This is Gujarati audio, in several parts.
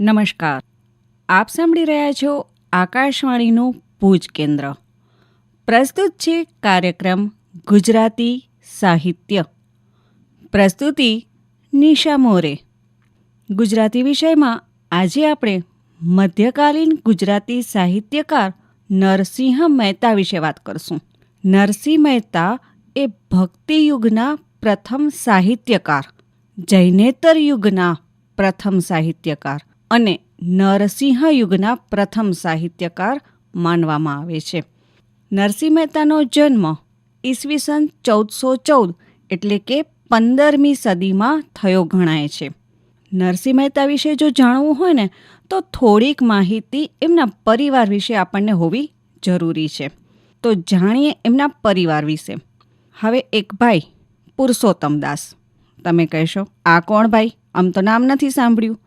નમસ્કાર. આપ સાંભળી રહ્યા છો આકાશવાણીનું ભુજ કેન્દ્ર. પ્રસ્તુત છે કાર્યક્રમ ગુજરાતી સાહિત્ય. પ્રસ્તુતિ નિશા મોરે. ગુજરાતી વિષયમાં આજે આપણે મધ્યકાલીન ગુજરાતી સાહિત્યકાર નરસિંહ મહેતા વિશે વાત કરશું. નરસિંહ મહેતા એ ભક્તિયુગના પ્રથમ સાહિત્યકાર જૈનેતર યુગના પ્રથમ સાહિત્યકાર. અને નરસિંહ યુગના પ્રથમ સાહિત્યકાર માનવામાં આવે છે. નરસિંહ મહેતાનો જન્મ ઈસવીસન ચૌદસો ચૌદ એટલે કે પંદરમી સદીમાં થયો ગણાય છે. નરસિંહ મહેતા વિશે જો જાણવું હોય ને, તો થોડીક માહિતી એમના પરિવાર વિશે આપણને હોવી જરૂરી છે. તો જાણીએ એમના પરિવાર વિશે. હવે એક ભાઈ પુરુષોત્તમ દાસ. તમે કહેશો, આ કોણ ભાઈ? આમ તો નામ નથી સાંભળ્યું.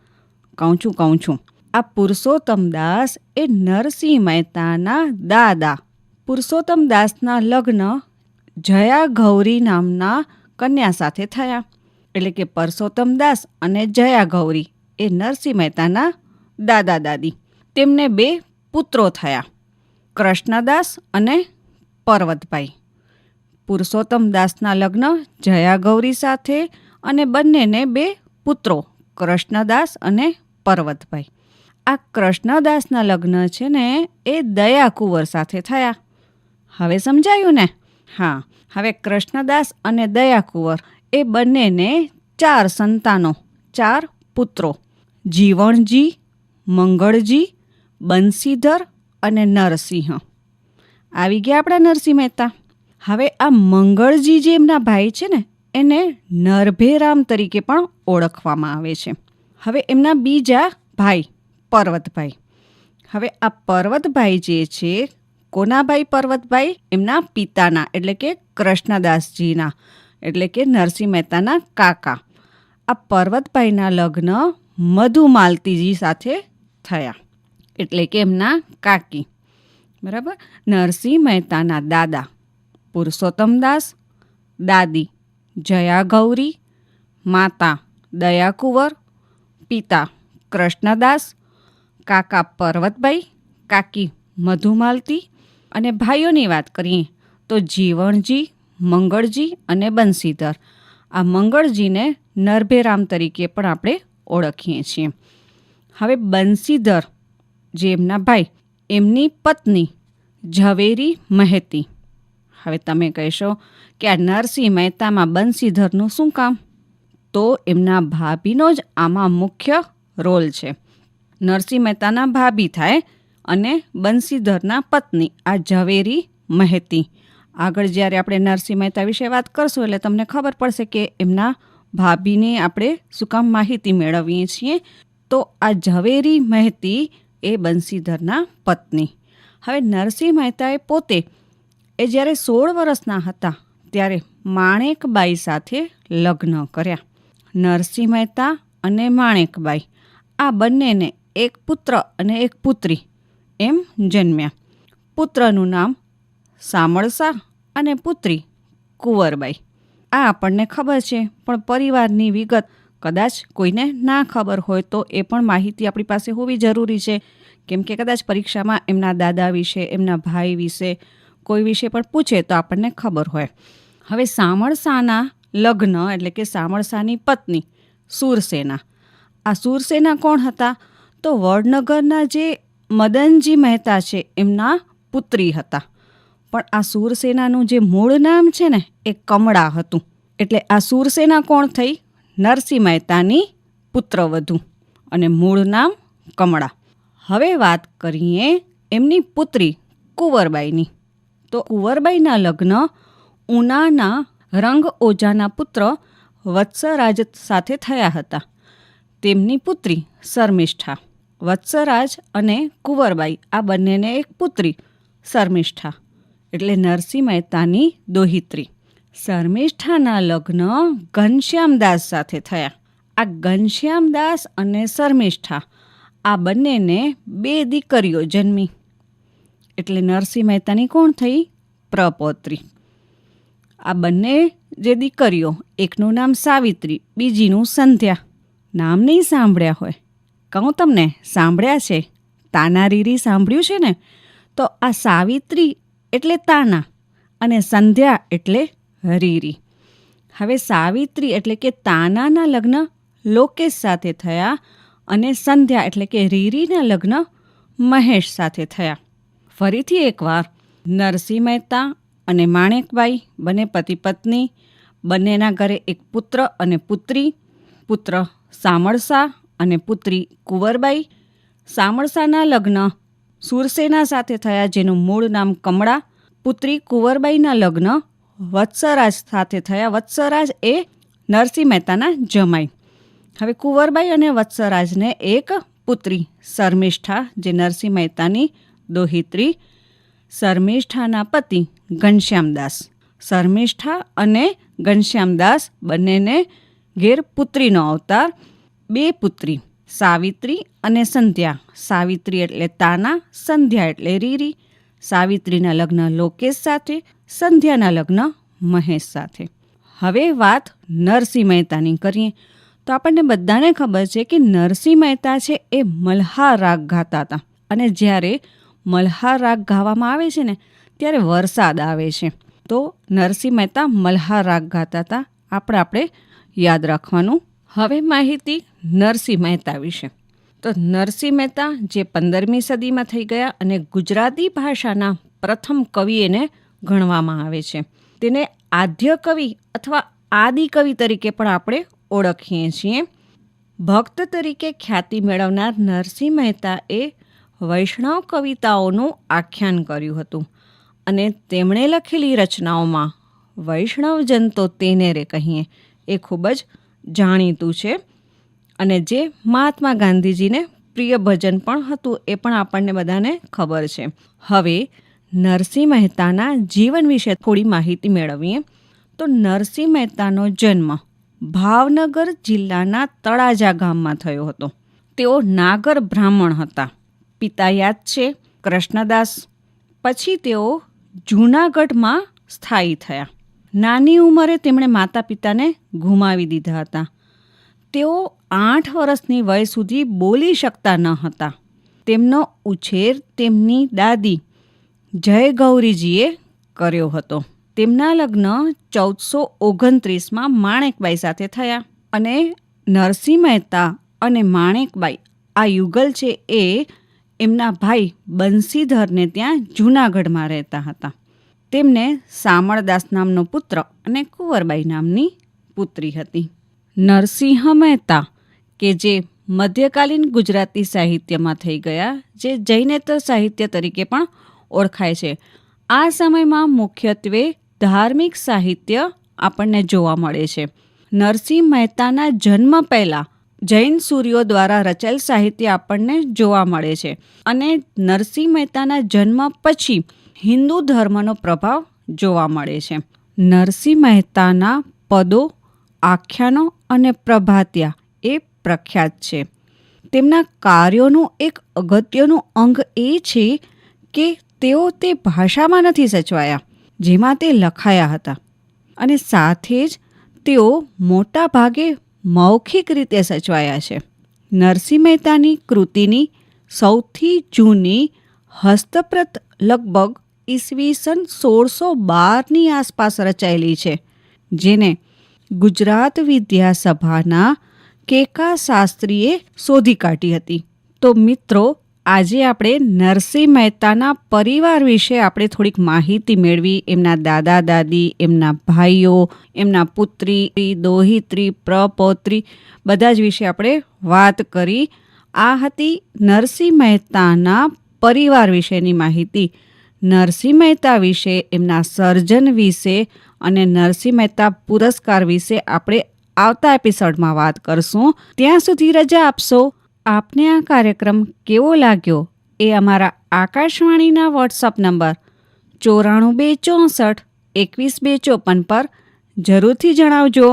કહું છું કહું છું. આ પુરુષોત્તમ દાસ એ નરસિંહ મહેતાના દાદા. પુરુષોત્તમ દાસના લગ્ન જયા ગૌરી નામના કન્યા સાથે થયા. એટલે કે પરસોત્તમ દાસ અને જયા ગૌરી એ નરસિંહ મહેતાના દાદા દાદી. તેમને બે પુત્રો થયા. કૃષ્ણદાસ અને પર્વતભાઈ. પુરુષોત્તમ દાસના લગ્ન જયા ગૌરી સાથે અને બંનેને બે પુત્રો કૃષ્ણદાસ અને પર્વતભાઈ. આ કૃષ્ણદાસના લગ્ન છે ને એ દયા કુંવર સાથે થયા. હવે સમજાયું ને? હા, હવે કૃષ્ણદાસ અને દયા કુંવર એ બંનેને ચાર સંતાનો, ચાર પુત્રો. જીવણજી, મંગળજી બંસીધર અને નરસિંહ. આવી ગયા આપણા નરસિંહ મહેતા. હવે આ મંગળજી જે એમના ભાઈ છે ને એને નરભેરામ તરીકે પણ ઓળખવામાં આવે છે. હવે એમના બીજા ભાઈ, પર્વતભાઈ. હવે આ પર્વતભાઈ જે છે, કોનાભાઈ પર્વતભાઈ? એમના પિતાના, એટલે કે કૃષ્ણદાસજીના, એટલે કે નરસિંહ મહેતાના કાકા. આ પર્વતભાઈના લગ્ન મધુમાલતીજી સાથે થયા, એટલે કે એમના કાકી. બરાબર? નરસિંહ મહેતાના દાદા પુરુષોત્તમ દાસ દાદી જયા ગૌરી, માતા દયાકુંવર, પિતા કૃષ્ણદાસ, કાકા પર્વતભાઈ, કાકી મધુમાલતી અને ભાઈઓની વાત કરીએ તો જીવણજી, મંગળજી અને બંસીધર આ મંગળજીને નરભેરામ તરીકે પણ આપણે ઓળખીએ છીએ. હવે બંસીધર જે એમના ભાઈ, એમની પત્ની ઝવેરી મહેતી. હવે તમે કહેશો કે આ નરસિંહ મહેતામાં બંસીધરનું શું કામ? તો એમના ભાભીનો જ આમાં મુખ્ય રોલ છે. નરસિંહ મહેતાના ભાભી થાય અને બંસીધરના પત્ની, આ ઝવેરી મહેતી. આગળ જ્યારે આપણે નરસિંહ મહેતા વિશે વાત કરશું એટલે તમને ખબર પડશે કે એમના ભાભીને આપણે શું કામ માહિતી મેળવીએ છીએ. તો આ ઝવેરી મહેતી એ બંસીધરના પત્ની. હવે નરસિંહ મહેતાએ પોતે એ જ્યારે સોળ વર્ષના હતા, ત્યારે માણેકબાઈ સાથે લગ્ન કર્યા. નરસિંહ મહેતા અને માણેકબાઈ. આ બંનેને એક પુત્ર અને એક પુત્રી એમ જન્મ્યા. પુત્રનું નામ સામળસા અને પુત્રી કુંવરબાઈ. આ આપણને ખબર છે, પણ પરિવારની વિગત કદાચ કોઈને ના ખબર હોય તો એ પણ માહિતી આપણી પાસે હોવી જરૂરી છે. કેમ કે કદાચ પરીક્ષામાં એમના દાદા વિશે, એમના ભાઈ વિશે કોઈ વિશે પણ પૂછે તો આપણને ખબર હોય. હવે સામળસાના લગ્ન એટલે કે સામળસાની પત્ની સુરસેના. આ સુરસેના કોણ હતા? તો વડનગરના જે મદનજી મહેતા છે એમના પુત્રી હતા. પણ આ સુરસેનાનું જે મૂળ નામ છે ને એ કમળા હતું. એટલે આ સુરસેના કોણ થઈ? નરસિંહ મહેતાની પુત્રવધુ. અને મૂળ નામ કમળા. હવે વાત કરીએ એમની પુત્રી કુંવરબાઈની. તો કુંવરબાઈના લગ્ન, ઉનાના રંગ ઓજાના પુત્ર વત્સરાજ સાથે થયા હતા. તેમની પુત્રી શર્મિષ્ઠા, વત્સરાજ અને કુંવરબાઈ, આ બંનેને એક પુત્રી શર્મિષ્ઠા એટલે નરસિંહ મહેતાની દોહિત્રી. શર્મિષ્ઠાના લગ્ન ઘનશ્યામદાસ સાથે થયા. આ ઘનશ્યામદાસ અને શર્મિષ્ઠા, આ બંનેને બે દીકરીઓ જન્મી. એટલે નરસિંહ મહેતાની કોણ થઈ? પ્રપૌત્રી. આ બંને જે દીકરીઓ, એકનું નામ સાવિત્રી, બીજીનું સંધ્યા. નામ નહીં સાંભળ્યા હોય. કહું તમને, સાંભળ્યા છે. તાના રીરી સાંભળ્યું છે ને? તો આ સાવિત્રી એટલે તાના અને સંધ્યા એટલે રીરી. હવે સાવિત્રી એટલે કે તાનાના લગ્ન લોકેશ સાથે થયા અને સંધ્યા એટલે કે રીરીના લગ્ન મહેશ સાથે થયા. ફરીથી એકવાર નરસિંહ મહેતા અને માણેકબાઈ બંને પતિ પત્ની, બંનેના ઘરે એક પુત્ર અને પુત્રી, પુત્ર સામળસા અને પુત્રી કુંવરબાઈ. સામળસાના લગ્ન સુરસેના સાથે થયા, જેનું મૂળ નામ કમળા. પુત્રી કુંવરબાઈના લગ્ન વત્સરાજ સાથે થયા. વત્સરાજ એ નરસિંહ મહેતાના જમાઈ. હવે કુંવરબાઈ અને વત્સરાજને એક પુત્રી શર્મિષ્ઠા, જે નરસિંહ મહેતાની દોહિત્રી, શર્મિષ્ઠાના પતિ ઘનશ્યામદાસ. શર્મિષ્ઠા અને ઘનશ્યામદાસ બંનેને ઘેર પુત્રીનો અવતાર, બે પુત્રી, સાવિત્રી અને સંધ્યા. સાવિત્રી એટલે તાના, સંધ્યા એટલે રીરી. સાવિત્રીના લગ્ન લોકેશ સાથે, સંધ્યાના લગ્ન મહેશ સાથે. હવે વાત નરસિંહ મહેતાની કરીએ. તો આપણને બધાને ખબર છે કે નરસિંહ મહેતા છે એ મલ્હાર રાગ ગાતા હતા અને જ્યારે મલ્હાર રાગ ગાવામાં આવે છે ને, ત્યારે વરસાદ આવે છે. તો નરસિંહ મહેતા મલ્હાર રાગ ગાતા હતા આપણે આપણે યાદ રાખવાનું. હવે માહિતી નરસિંહ મહેતા વિશે. તો નરસિંહ મહેતા જે પંદરમી સદીમાં થઈ ગયા અને ગુજરાતી ભાષાના પ્રથમ કવિ એને ગણવામાં આવે છે. તેને આદ્ય કવિ અથવા આદિ કવિ તરીકે પણ આપણે ઓળખીએ છીએ. ભક્ત તરીકે ખ્યાતિ મેળવનાર નરસિંહ મહેતા એ વૈષ્ણવ કવિતાઓનું આખ્યાન કર્યું હતું અને તેમણે લખેલી રચનાઓમાં વૈષ્ણવજન તો તેને રે કહીએ એ ખૂબ જ જાણીતું છે. અને જે મહાત્મા ગાંધીજીને પ્રિય ભજન પણ હતું એ પણ આપણને બધાને ખબર છે. હવે નરસિંહ મહેતાના જીવન વિશે થોડી માહિતી મેળવીએ. તો નરસિંહ મહેતાનો જન્મ ભાવનગર જિલ્લાના તળાજા ગામમાં થયો હતો. તેઓ નાગર બ્રાહ્મણ હતા. પિતા યાદ છે કૃષ્ણદાસ. પછી તેઓ જૂનાગઢમાં સ્થાયી થયા. નાની ઉંમરે તેમણે માતા પિતાને ગુમાવી દીધા હતા. તેઓ આઠ વર્ષની વય સુધી બોલી શકતા ન હતા. તેમનો ઉછેર તેમની દાદી જય ગૌરીજીએ કર્યો હતો. તેમના લગ્ન ચૌદસો ઓગણત્રીસમાં માણેકબાઈ સાથે થયા અને નરસિંહ મહેતા અને માણેકબાઈ આ યુગલ છે એ એમના ભાઈ બંસીધરને ત્યાં જૂનાગઢમાં રહેતા હતા. તેમને સામળદાસ નામનો પુત્ર અને કુંવરબાઈ નામની પુત્રી હતી. નરસિંહ મહેતા, કે જે મધ્યકાલીન ગુજરાતી સાહિત્યમાં થઈ ગયા, જે જૈનેતર સાહિત્ય તરીકે પણ ઓળખાય છે. આ સમયમાં મુખ્યત્વે ધાર્મિક સાહિત્ય આપણને જોવા મળે છે. નરસિંહ મહેતાના જન્મ પહેલાં જૈન સૂર્યો દ્વારા રચાયેલ સાહિત્ય આપણને જોવા મળે છે. અને નરસિંહ મહેતાના જન્મ પછી હિન્દુ ધર્મનો પ્રભાવ જોવા મળે છે. નરસિંહ મહેતાના પદો આખ્યાનો અને પ્રભાત્યા એ પ્રખ્યાત છે. તેમના કાર્યોનું એક અગત્યનું અંગ એ છે કે તેઓ તે ભાષામાં નથી સચવાયા, જેમાં તે લખાયા હતા. અને સાથે જ તેઓ મોટા ભાગે મૌખિક રીતે સચવાયા છે. નરસિંહ મહેતાની કૃતિની સૌથી જૂની હસ્તપ્રત લગભગ ઈસવીસન સોળસો બારની આસપાસ રચાયેલી છે, જેને ગુજરાત વિદ્યાસભાના કેકા શાસ્ત્રીએ શોધી કાઢી હતી. તો મિત્રો આજે આપણે નરસિંહ મહેતાના પરિવાર વિશે આપણે થોડીક માહિતી મેળવી. એમના દાદા, દાદી, એમના ભાઈઓ, એમના પુત્રી, દોહિત્રી, પ્રપૌત્રી, બધા જ વિશે આપણે વાત કરી. આ હતી નરસિંહ મહેતાના પરિવાર વિશેની માહિતી. નરસિંહ મહેતા વિશે, એમના સર્જન વિશે અને નરસિંહ મહેતા પુરસ્કાર વિશે આપણે આવતા એપિસોડમાં વાત કરશું. ત્યાં સુધી રજા આપશો. આપને આ કાર્યક્રમ કેવો લાગ્યો એ અમારા આકાશવાણીના વોટ્સઅપ નંબર ચોરાણું બે ચોસઠ એકવીસ બે ચોપન પર જરૂરથી જણાવજો.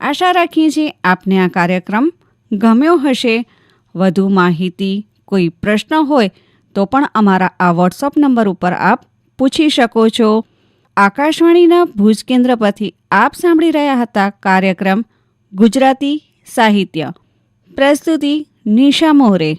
આશા રાખીએ છીએ આપને આ કાર્યક્રમ ગમ્યો હશે. વધુ માહિતી, કોઈ પ્રશ્ન હોય તો પણ અમારા આ વોટ્સઅપ નંબર ઉપર આપ પૂછી શકો છો. આકાશવાણીના ભુજ કેન્દ્ર પરથી આપ સાંભળી રહ્યા હતા કાર્યક્રમ ગુજરાતી સાહિત્ય. પ્રસ્તુતિ નિશા મોરે